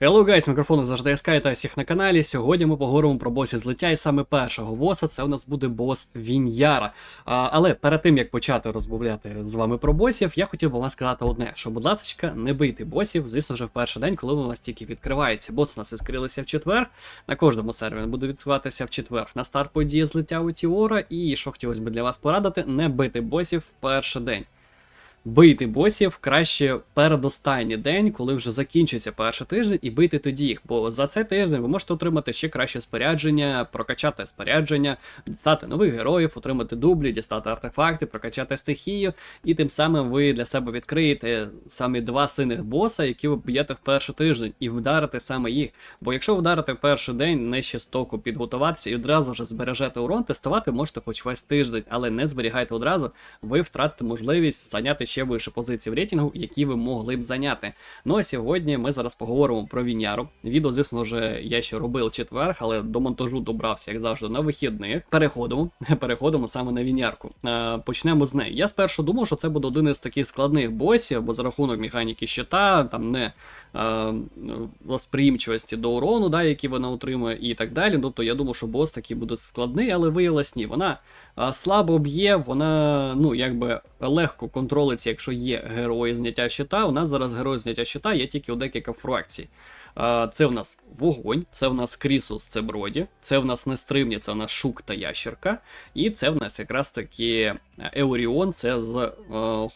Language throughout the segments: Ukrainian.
Hello guys, мікрофон завжди СК та всіх на каналі. Сьогодні ми поговоримо про босів злиття і саме першого боса це у нас буде бос Віньяра. А, але перед тим як почати розмовляти з вами про босів, я хотів би вам сказати одне: що, будь ласка, не бийте босів, звісно ж, в перший день, коли у вас тільки відкривається. Бос у нас відкрилися в четвер. На кожному сервері буде відкриватися в четвер. На старт події злиття у Тіора. І що хотілося б для вас порадити, не бити босів в перший день. Бийте босів краще передостанній день, коли вже закінчиться перший тиждень, і бийте тоді їх. Бо за цей тиждень ви можете отримати ще краще спорядження, прокачати спорядження, дістати нових героїв, отримати дублі, дістати артефакти, прокачати стихію, і тим самим ви для себе відкриєте самі два синих боса, які ви б'єте в перший тиждень, і вдарите саме їх. Бо якщо ви вдарите в перший день, не ще стоку підготуватися і одразу ж збережете урон, тестувати можете хоч весь тиждень, але не зберігайте одразу, ви втратите можливість зайняти ще вище позиції в рейтингу, які ви могли б зайняти. Ну а сьогодні ми зараз поговоримо про Віняру. Відео, звісно ж, я ще робив четверг, але до монтажу добрався, як завжди, на вихідних. Переходимо, переходимо саме на Вінярку. Е, почнемо з неї. Я спершу думав, що це буде один із таких складних босів, бо за рахунок механіки щита, там не е, восприємчивості до урону, да, який вона отримує, і так далі. Тобто я думав, що бос такий буде складний, але виявилось ні. Вона е, слабо б'є, вона ну якби легко контролиться, якщо є герої зняття щита. У нас зараз герої зняття щита є тільки у декілька фракцій. Е, Це в нас вогонь, це в нас Крісус, це броді, це в нас нестримні, це в нас шук та ящерка. І це в нас якраз таки Еуріон, це з е,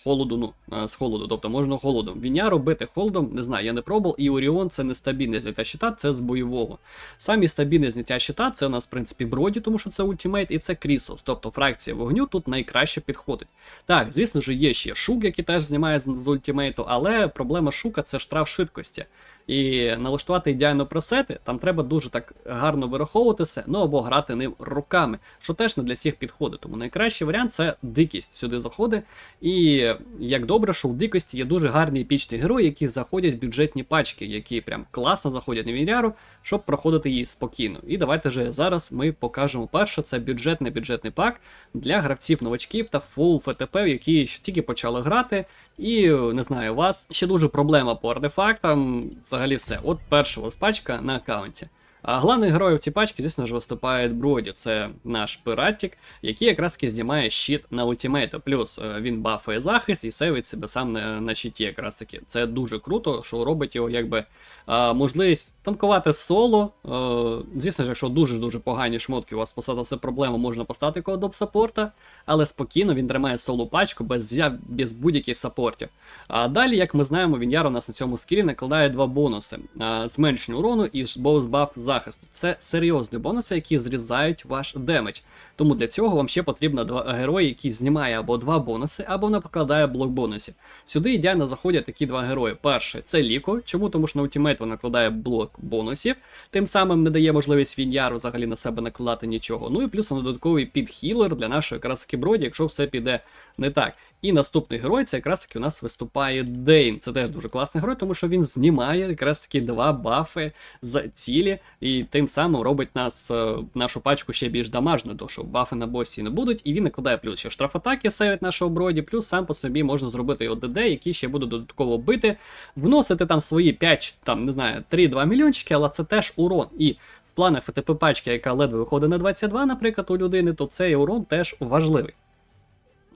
холоду, ну, е, з холоду, тобто можна холодом. Віня робити холодом, не знаю, я не пробував. І Оріон це нестабільне зняття щита, це з бойового. Самі стабільне зняття щита, це у нас, в принципі, броді, тому що це ультимейт, і це Крісус. Тобто фракція вогню тут найкраще підходить. Так, звісно ж, є ще шук, який теж знімає з ультимейту, але проблема шука це штраф швидкості. І налаштувати ідеально пресети, там треба дуже так гарно вираховуватися, ну або грати ним руками, що теж не для всіх підходить. Тому найкращий варіант це дикість сюди заходить. І як добре, що у дикості є дуже гарні епічні герої, які заходять в бюджетні пачки, які прям класно заходять на віняру, щоб проходити її спокійно. І давайте же зараз ми покажемо перше, це бюджетний бюджетний пак для гравців-новачків та фул ФТП, які ще тільки почали грати. І не знаю, у вас ще дуже проблема по артефактам. Взагалі все. От перша у вас пачка на аккаунті. А головний герой в цій пачці, звісно ж, виступає Броді. Це наш пиратик, який якраз таки знімає щит на ультимейту. Плюс е, він бафає захист і сейвить себе сам на, на щиті. Якраз таки. Це дуже круто, що робить його якби можливість танкувати соло. Звісно ж, якщо дуже-дуже погані шмотки, у вас посадилася проблема, можна поставити кодоп саппорта, але спокійно він тримає соло пачку без, без будь-яких саппортів. А далі, як ми знаємо, Віньяр у нас на цьому скілі накладає два бонуси: зменшення урону і баф захисту. Це серйозні бонуси, які зрізають ваш демедж. Тому для цього вам ще потрібно два герої, які знімає або два бонуси, або не покладає блок бонусів. Сюди ідеально заходять такі два герої. Перший це Ліко. Чому? Тому що на ультимейт вона накладає блок бонусів, тим самим не дає можливість Віньяру взагалі на себе накладати нічого. Ну і плюс додатковий підхілер для нашої якраз таки броді, якщо все піде не так. І наступний герой це якраз таки у нас виступає Дейн. Це теж дуже класний герой, тому що він знімає якраз таки два бафи з цілі, і тим самим робить нас е, нашу пачку ще більш дамажною, тому що бафи на босі не будуть, і він накладає плюс ще штрафатаки сейвить нашого броді, плюс сам по собі можна зробити його ДД, який ще буде додатково бити, вносити там свої 5, там не знаю, 3-2 мільйончики, але це теж урон. І в планах ФТП пачки, яка ледве виходить на 22, наприклад, у людини, то цей урон теж важливий.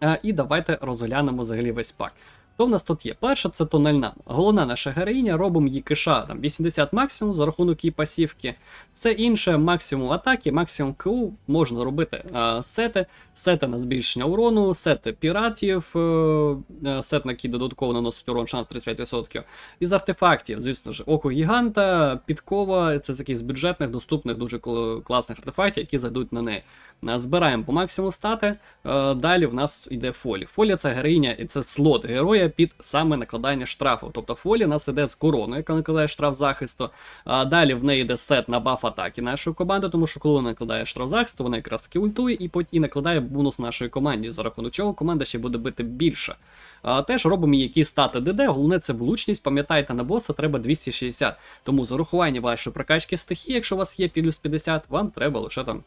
А, І давайте розглянемо взагалі весь пак. Хто в нас тут є? Перша це тональна. Головна наша героїня, робимо її киша там 80 максимум за рахунок її пасівки. Все інше максимум атаки, максимум КУ можна робити а, сети, сети на збільшення урону, сети піратів, е, сет на який додатково наносить урон шанс 35%. Із артефактів, звісно ж, око гіганта, підкова це з якихось бюджетних, доступних, дуже класних артефактів, які зайдуть на неї. Збираємо по максимуму стати. Е, далі в нас йде фолі. Фолі це героїня і це слот героя під саме накладання штрафу. Тобто фолі у нас йде з короною, яка накладає штраф захисту. А далі в неї йде сет на баф атаки нашої команди, тому що коли вона накладає штраф захисту, вона якраз таки ультує і і накладає бонус нашої команді. За рахунок чого команда ще буде бити більше. А, Теж робимо які стати ДД, головне це влучність. Пам'ятайте, на боса треба 260. Тому за урахування вашої прокачки стихії, якщо у вас є плюс 50, вам треба лише там.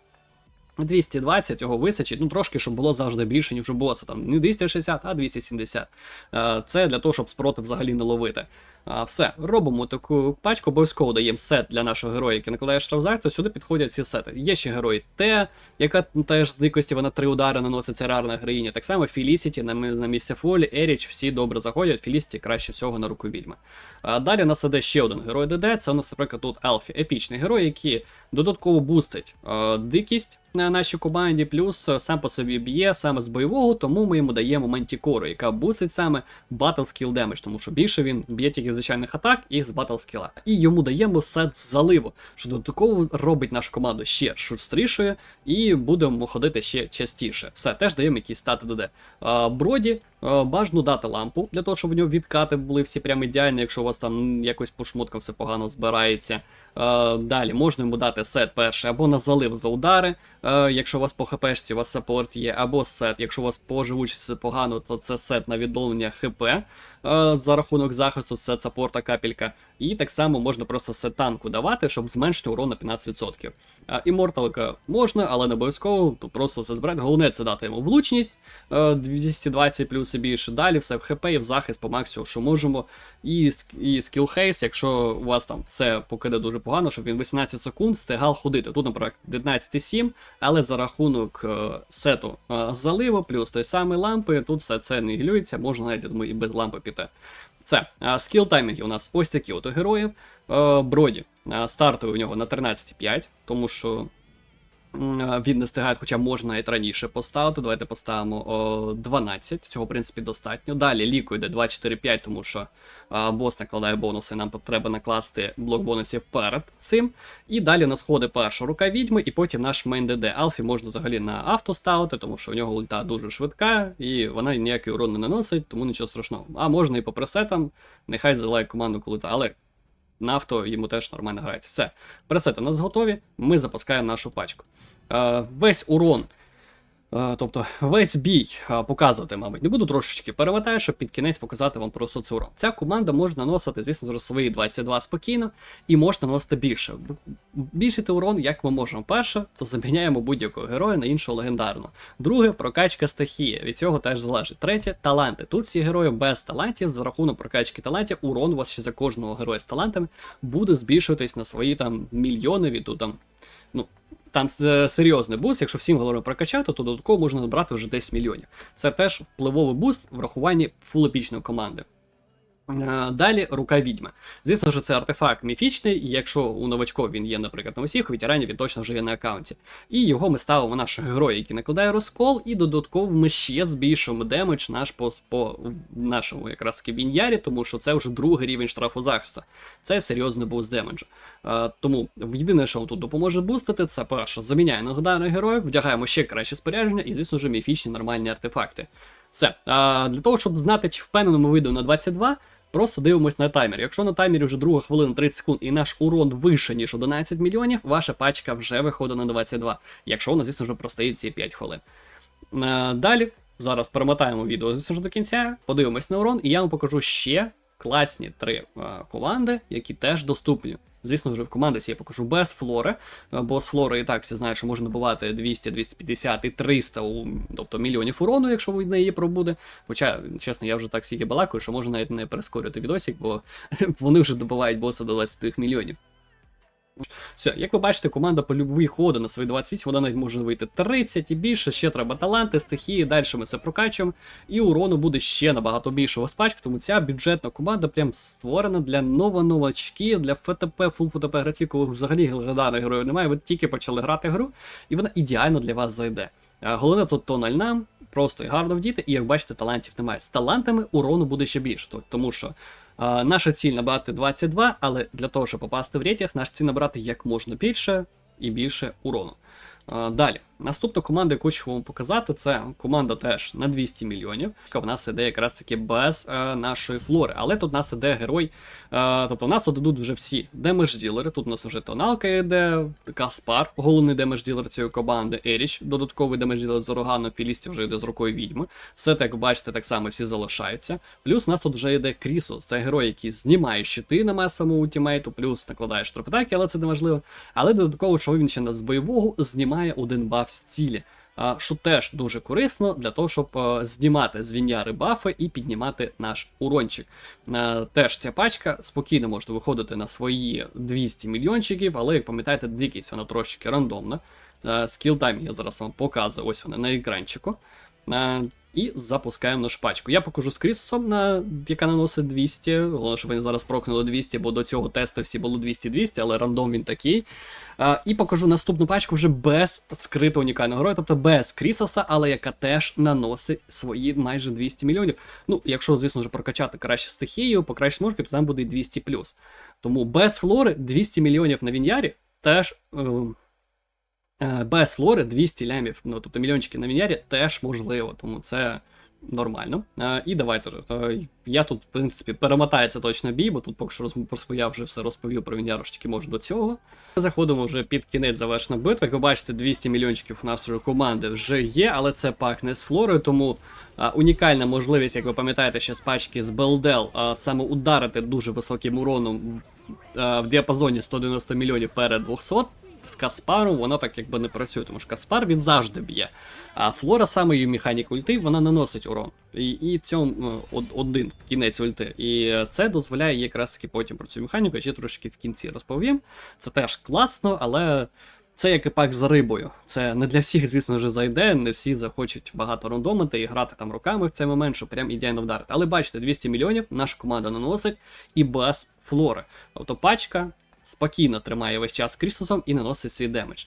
220 цього вистачить, ну трошки, щоб було завжди більше, ніж у боса. Там не 260, а 270. Е, Це для того, щоб спротив взагалі не ловити. Все, робимо таку пачку, обов'язково даємо сет для нашого героя, який накладає штрафзак, то сюди підходять ці сети. Є ще герой Т, яка теж з дикості, вона три удари наносить, це рарна героїня. Так само Фелісіті на, на місці Фолі, Еріч, всі добре заходять, Фелісіті краще всього на руку вільми. Далі нас іде ще один герой ДД, це у нас, наприклад, тут Елфі, епічний герой, який додатково бустить е, дикість на нашій команді, плюс е, сам по собі б'є саме з бойового, тому ми йому даємо мантікору, яка бустить саме Battle Skill Damage, тому що більше він б'є тільки звичайних атак і з Battle Skill. І йому даємо сет заливу, що додатково робить нашу команду ще шустрішою і будемо ходити ще частіше. Все, теж даємо якісь стати ДД. А, Броді е, бажано дати лампу для того, щоб в нього відкати були всі прям ідеальні, якщо у вас там якось по шмоткам все погано збирається. Е, Далі можна йому дати сет перший або на залив за удари, е, якщо у вас по хпшці у вас саппорт є, або сет, якщо у вас по живучості погано, то це сет на відновлення хп е, за рахунок захисту, це саппорта капелька. І так само можна просто сет танку давати, щоб зменшити урон на 15%. А іморталка можна, але не обов'язково, то просто все збирати. Головне це дати йому влучність е, 220 плюс і більше. Далі все в хп і в захист по максимуму, що можемо. І, і скіл хейс, якщо у вас там все покиде дуже погано, щоб він 18 секунд встигав ходити. Тут, наприклад, 19,7, але за рахунок е, сету е, заливу, плюс той самий лампи, тут все це нігілюється, можна навіть, я думаю, і без лампи піти. Це скіл таймінги у нас ось такі от у героїв. Е, Броді а, стартує у нього на 13,5, тому що він не встигає, хоча можна і раніше поставити. Давайте поставимо о, 12. Цього, в принципі, достатньо. Далі ліку йде 2,4,5, тому що бос накладає бонуси, нам треба накласти блок бонусів перед цим. І далі на сходи перша рука відьми, і потім наш мейн ДД. Алфі можна взагалі на авто ставити, тому що у нього ульта дуже швидка, і вона ніякий урон не наносить, тому нічого страшного. А можна і по пресетам, нехай залає команду коли та. Але на авто йому теж нормально грається. Все, пресети у нас готові, ми запускаємо нашу пачку. Е, весь урон. Е, Тобто весь бій е, показувати, мабуть, не буду трошечки перевертаю, щоб під кінець показати вам просто цей урон. Ця команда може наносити, звісно, зараз свої 22 спокійно, і може наносити більше. Більшити урон, як ми можемо. Перше, то заміняємо будь-якого героя на іншого легендарного. Друге, прокачка стихії. Від цього теж залежить. Третє таланти. Тут всі герої без талантів, за рахунок прокачки талантів, урон у вас ще за кожного героя з талантами буде збільшуватись на свої там мільйони від там. Ну, там е, серйозний буст, якщо всім головне прокачати, то додатково можна набрати вже 10 мільйонів. Це теж впливовий буст в рахуванні фул-епічної команди. Е, Далі рука відьми. Звісно ж, це артефакт міфічний, і якщо у новачков він є, наприклад, на усіх, у ветеранів він точно вже є на аккаунті. І його ми ставимо нашого героя, який накладає розкол, і додатково ми ще збільшуємо демедж наш по, по нашому якраз кібінярі, тому що це вже другий рівень штрафу захисту. Це серйозний буст демеджу. Е, тому єдине, що тут допоможе бустити, це перше, заміняє нагаданих героїв, вдягаємо ще краще спорядження і, звісно ж, міфічні нормальні артефакти. Все. А, для того, щоб знати, чи впевнено ми вийдемо на 22, просто дивимось на таймер. Якщо на таймері вже друга хвилина 30 секунд і наш урон вище, ніж 11 мільйонів, ваша пачка вже виходить на 22. Якщо вона, звісно ж, простоїть ці 5 хвилин. Е, Далі, зараз перемотаємо відео звісно до кінця, подивимось на урон, і я вам покажу ще класні три е, команди, які теж доступні. Звісно вже в команді я покажу без флори, е, бо з флори і так всі знають, що можна набувати 200, 250 і 300, у, тобто мільйонів урону, якщо від неї пробуде. Хоча, чесно, я вже так стільки балакаю, що можна навіть не перескорювати відосик, бо вони вже добивають боса до 20 мільйонів. Все, як ви бачите, команда по любві ходу на свої 28, вона навіть може вийти 30 і більше, ще треба таланти, стихії, далі ми це прокачуємо, і урону буде ще набагато більшого з пачки, тому ця бюджетна команда прям створена для новоновачків, для ФТП, фул ФТП гравців, коли взагалі легендарних героїв немає, ви тільки почали грати гру, і вона ідеально для вас зайде. А Головне тут тональна, просто і гарно вдіти, і як бачите, талантів немає. З талантами урону буде ще більше, тому що наша ціль набрати 22, але для того, щоб попасти в рейтинг, наша ціль набрати як можна більше і більше урону. Далі, наступна команда, яку хочу вам показати, це команда теж на 200 мільйонів. В нас іде якраз таки без е, нашої флори. Але тут у нас іде герой. Е, тобто у нас тут ідуть вже всі демедж-ділери. Тут у нас вже тоналка йде, Каспар, головний демедж-ділер цієї команди, Еріч, додатковий демедж-ділер з Ороганом, Філісті вже йде з рукою відьми. Все так бачите, так само всі залишаються. Плюс у нас тут вже йде Крісус. Це герой, який знімає щити на масовому ультимейту, плюс накладає штрафатаки, але це не важливо. Але додатково, що він ще з бойового знімає один баф з цілі. Що теж дуже корисно для того, щоб знімати з віньяри бафи і піднімати наш урончик. Теж ця пачка спокійно може виходити на свої 200 мільйончиків, але як пам'ятаєте, дикість вона трошечки рандомна. Скілтайм я зараз вам показую, ось вона на екранчику. І запускаємо нашу пачку. Я покажу з Крісосом, на, яка наносить 200. Головне, щоб вони зараз прокнули 200, бо до цього тесту всі було 200-200, але рандом він такий. А, І покажу наступну пачку вже без скритого унікального героя, тобто без Крісоса, але яка теж наносить свої майже 200 мільйонів. Ну, якщо, звісно ж, прокачати краще стихію, покращити ножки, то там буде і 200 Тому без флори 200 мільйонів на Вінярі теж. Е, без флори 200 лямів, ну тобто мільйончики на мінярі теж можливо, тому це нормально. Е, І давайте. е, Я тут, в принципі, перемотається точно бій, бо тут поки що я вже все розповів про тільки можу до цього. Заходимо вже під кінець завершена битва. Як ви бачите, 200 мільйончиків у нас вже команди вже є, але це пак не з флорою, тому а, унікальна можливість, як ви пам'ятаєте, ще з пачки з Белдел, а, саме ударити дуже високим уроном а, в діапазоні 190 мільйонів перед 200 з Каспаром вона так якби не працює, тому що Каспар він завжди б'є. А Флора саме її механік ульти, вона наносить урон. І і цьому ну, од, один кінець ульти. І це дозволяє якраз таки потім про цю механіку, я ще трошки в кінці розповім. Це теж класно, але. Це як і пак за рибою. Це не для всіх, звісно вже зайде, не всі захочуть багато рандомити і грати там руками в цей момент, щоб прям ідеально вдарити. Але бачите, 200 мільйонів наша команда наносить і без флори. Тобто пачка спокійно тримає весь час Крісусом і наносить свій демедж.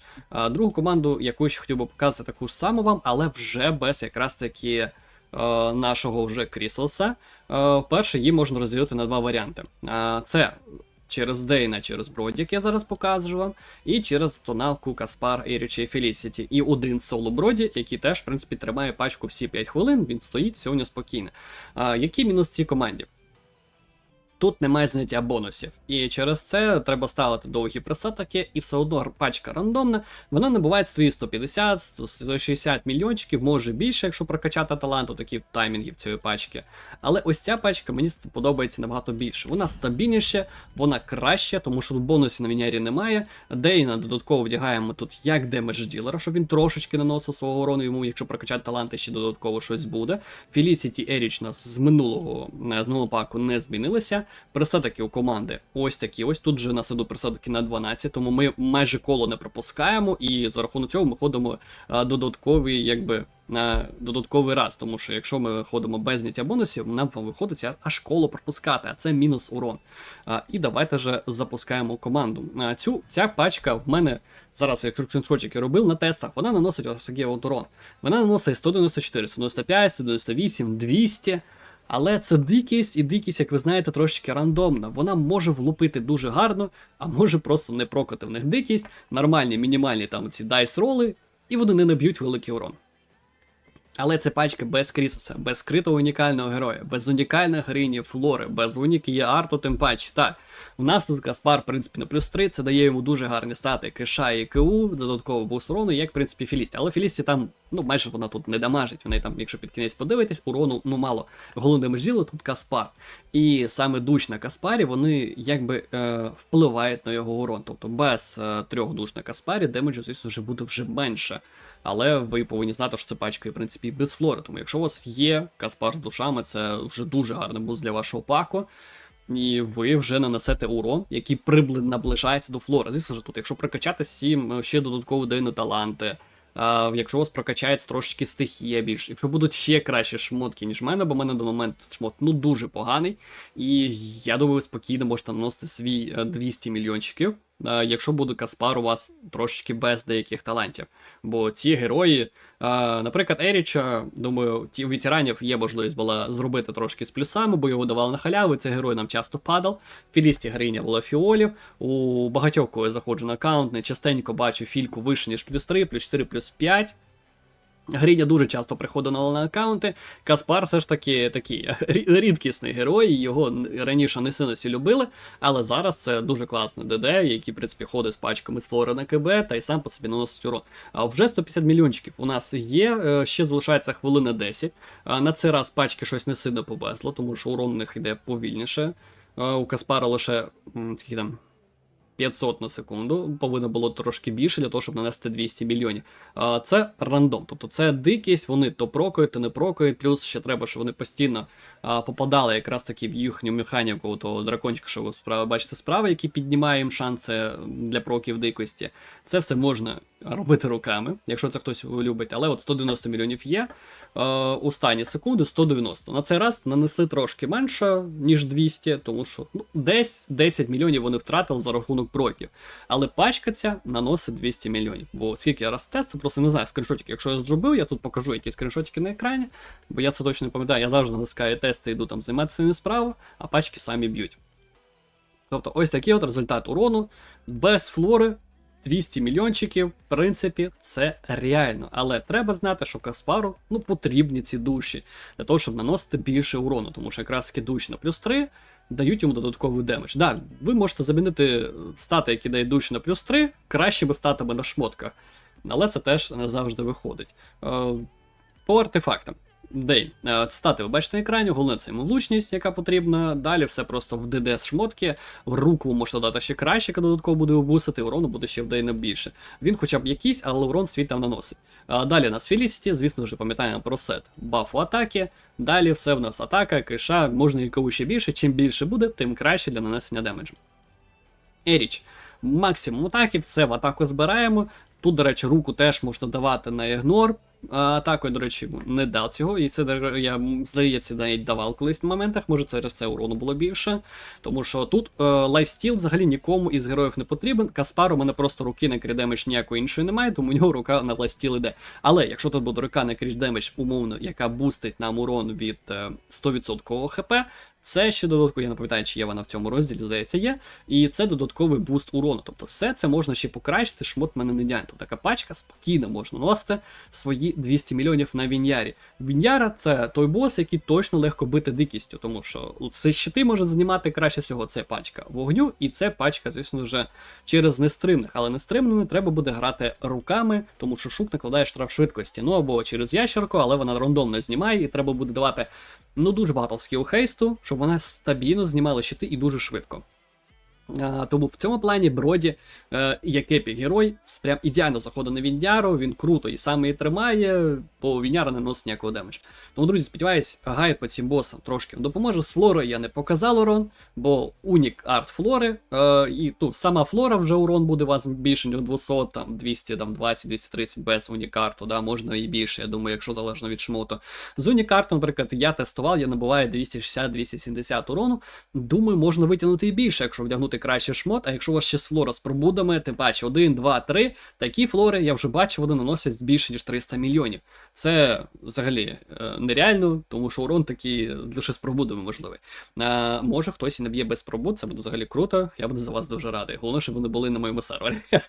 Другу команду, яку ще хотів би показати таку ж саму вам, але вже без якраз таки е, нашого вже Крісуса. Е, перше, її можна розділити на два варіанти. Це через Дейна, через Броді, як я зараз покажу вам, і через тоналку Каспар, і Фелісіті. І один соло Броді, який теж, в принципі, тримає пачку всі 5 хвилин, він стоїть сьогодні спокійно. Який мінус цій команді? Тут немає зняття бонусів. І через це треба ставити довгі пресетки, і все одно пачка рандомна. Вона набуває свої 150, 160 мільйончиків, може більше, якщо прокачати таланту, такі таймінгів цієї пачки. Але ось ця пачка мені подобається набагато більше. Вона стабільніша, вона краще, тому що бонусів на вінярі немає. Дейна додатково вдягаємо тут як демедж ділера, щоб він трошечки наносив свого урону йому, якщо прокачати таланти, ще додатково щось буде. Фелісіті Еріч нас з минулого з минулого паку не змінилися. Пресетики у команди ось такі. Ось тут же нас ідуть пресетики на 12, тому ми майже коло не пропускаємо, і за рахунок цього ми ходимо а, додатковий, якби. На додатковий раз, тому що якщо ми ходимо без зняття бонусів, нам виходить аж коло пропускати, а це мінус урон. А, І давайте же запускаємо команду. А, цю Ця пачка в мене зараз, якщо скріншотчики робив на тестах, вона наносить ось такий от урон. Вона наносить 194, 195, 198, 200. Але це дикість, і дикість, як ви знаєте, трошки рандомна. Вона може влупити дуже гарно, а може просто не прокати в них дикість, нормальні, мінімальні там ці дайс роли, і вони не наб'ють великий урон. Але це пачка без Крісуса, без скритого унікального героя, без унікальних героїні флори, без уніки є арту, тим паче. Так, у нас тут Каспар, в принципі, на плюс 3, це дає йому дуже гарні стати Киша і КУ, додатково бус урону, як, в принципі, Філісті. Але Філісті там, ну, майже вона тут не дамажить. Вони там, якщо під кінець подивитись, урону ну мало. Головне межділо тут Каспар. І саме душ на Каспарі, вони якби е, впливають на його урон. Тобто без е, трьох душ на Каспарі демеджу, звісно, вже буде вже менше. Але ви повинні знати, що це пачка, в принципі, без флори. Тому якщо у вас є Каспар з душами, це вже дуже гарний буст для вашого паку. І ви вже нанесете урон, який прибли... наближається до флори. Звісно ж тут, якщо прокачати 7, ще додатково дайно таланти. А, Якщо у вас прокачається трошки стихія більше, якщо будуть ще кращі шмотки, ніж мене, бо в мене до момент шмот ну дуже поганий. І я думаю, ви спокійно можете наносити свій 200 мільйончиків. Е, якщо буде Каспар у вас трошечки без деяких талантів. Бо ці герої, е, наприклад, Еріча, думаю, ті ветеранів є можливість була зробити трошки з плюсами, бо його давали на халяву. Цей герой нам часто падав. В Філісті героїня була фіолів. У багатьох, коли я заходжу на аккаунт, не частенько бачу фільку вище, ніж плюс 3, плюс 4, плюс 5. Гріня дуже часто приходила на аккаунти. Каспар все ж таки такий рідкісний герой, його раніше не сильно всі любили, але зараз це дуже класний ДД, який, в принципі, ходить з пачками з флори на КБ та й сам по собі наносить урон. А вже 150 мільйончиків у нас є, е, ще залишається хвилина 10. На цей раз пачки щось не сильно повезло, тому що урон у них йде повільніше. У Каспара лише скільки там. 500 на секунду, повинно було трошки більше для того, щоб нанести 200 мільйонів. Це рандом, тобто це дикість, вони то прокають, то не прокають. Плюс ще треба, щоб вони постійно попадали якраз таки в їхню механіку того дракончика, що ви бачите справи, який піднімає їм шанси для проків дикості. Це все можна робити руками, якщо це хтось любить. Але от 190 мільйонів є. Е, останні секунди 190. На цей раз нанесли трошки менше, ніж 200, тому що ну, десь 10 мільйонів вони втратили за рахунок проків. Але пачка наносить 200 мільйонів. Бо скільки я раз тестив, просто не знаю скріншотики. Якщо я зробив, я тут покажу якісь скріншотики на екрані, бо я це точно не пам'ятаю. Я завжди натискаю тести, йду там займатися своїми справами, а пачки самі б'ють. Тобто ось такий от результат урону без флори. 200 мільйончиків, в принципі, це реально. Але треба знати, що Каспару ну, потрібні ці душі для того, щоб наносити більше урону, тому що якраз таки душі на плюс 3 дають йому додатковий демедж. Да, ви можете замінити стати, які дають душі на плюс 3, кращими статами на шмотках. Але це теж не завжди виходить. Е, По артефактам. День. Е, Стати ви бачите на екрані, головне це йому влучність, яка потрібна. Далі все просто в ДД шмотки. В руку можете дати ще краще, яка додатково буде обусити, урону буде ще вдвійне більше. Він хоча б якийсь, але урон свій там наносить. Далі у нас Felicity, звісно ж, пам'ятаємо про сет бафу атаки. Далі все в нас атака, киша, можна і ще більше. Чим більше буде, тим краще для нанесення демеджу. Еріч. Максимум атаки, все в атаку збираємо. Тут, до речі, руку теж можна давати на ігнор. Атакою, до речі, не дав цього. І це я здається, навіть давав колись в моментах. Може, через це урону було більше. Тому що тут е, лайфстіл взагалі нікому із героїв не потрібен. Каспару у мене просто руки на крідемедж ніякої іншої немає, тому у нього рука на лайфстіл іде. Але якщо тут буде рука на крідемедж, умовно, яка бустить нам урон від е, 100% хп, це ще додатково, я не пам'ятаю, чи є вона в цьому розділі, здається, є. І це додатковий буст урону. Тобто все це можна ще покращити, шмот мене не дянь. Тут така пачка спокійно можна носити свої 200 мільйонів на Вінярі. Віняра це той бос, який точно легко бити дикістю, тому що це щити може знімати краще всього. Це пачка вогню, і це пачка, звісно вже через нестримних. Але нестримними треба буде грати руками, тому що шук накладає штраф швидкості. Ну або через ящерку, але вона рандомно знімає, і треба буде давати ну дуже багато скіл хейсту, щоб вона стабільно знімала щити і дуже швидко. Тому в цьому плані Броді, е, як епік герой, прям ідеально заходить на Віндяру, він круто і сам її тримає, по Віняра не носить ніякого демедж. Тому, друзі, сподіваюсь, гайд по цим босам трошки допоможе. З флорою я не показав урон, бо унік арт флори, е, і ну, сама флора вже урон буде у вас більше, ніж 200, там 200, там 20, 230 без унікарту, да, можна і більше, я думаю, якщо залежно від шмоту. З унікартом, наприклад, я тестував, я набуваю 260-270 урону. Думаю, можна витягнути і більше, якщо вдягнути краще шмот, а якщо у вас ще з флора з пробудами, тим паче 1, 2, 3, такі флори, я вже бачив, вони наносять більше, ніж 300 мільйонів. Це взагалі е, нереально, тому що урон такий лише з пробудами можливий. Е, може хтось і не б'є без пробуд, це буде взагалі круто, я буду за вас дуже радий. Головне, щоб вони були на моєму сервері.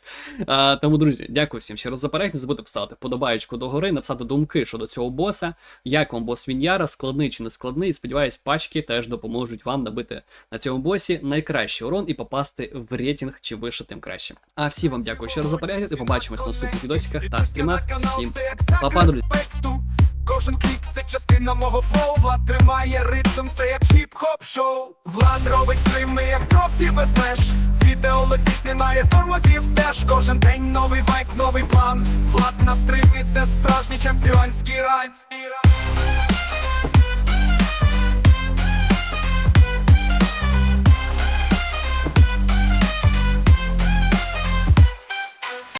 Е, тому, друзі, дякую всім ще раз за перегляд. Не забудьте поставити подобаєчку догори, написати думки щодо цього боса, як вам бос Віньяра, складний чи не складний. Сподіваюсь, пачки теж допоможуть вам набити на цьому босі найкращий урон і попасти в рейтинг чи вище, тим краще. А всім вам дякую ще раз за перегляд і побачимось в наступних відосиках та стрімах. Всім па-па, друзі. Кожен клік це частина мого флоу Влад тримає ритм, це як хіп-хоп шоу Влад робить стрими, як профі без Відео летить, немає тормозів теж Кожен день новий вайп, новий план Влад на стримі, це справжній чемпіонський райд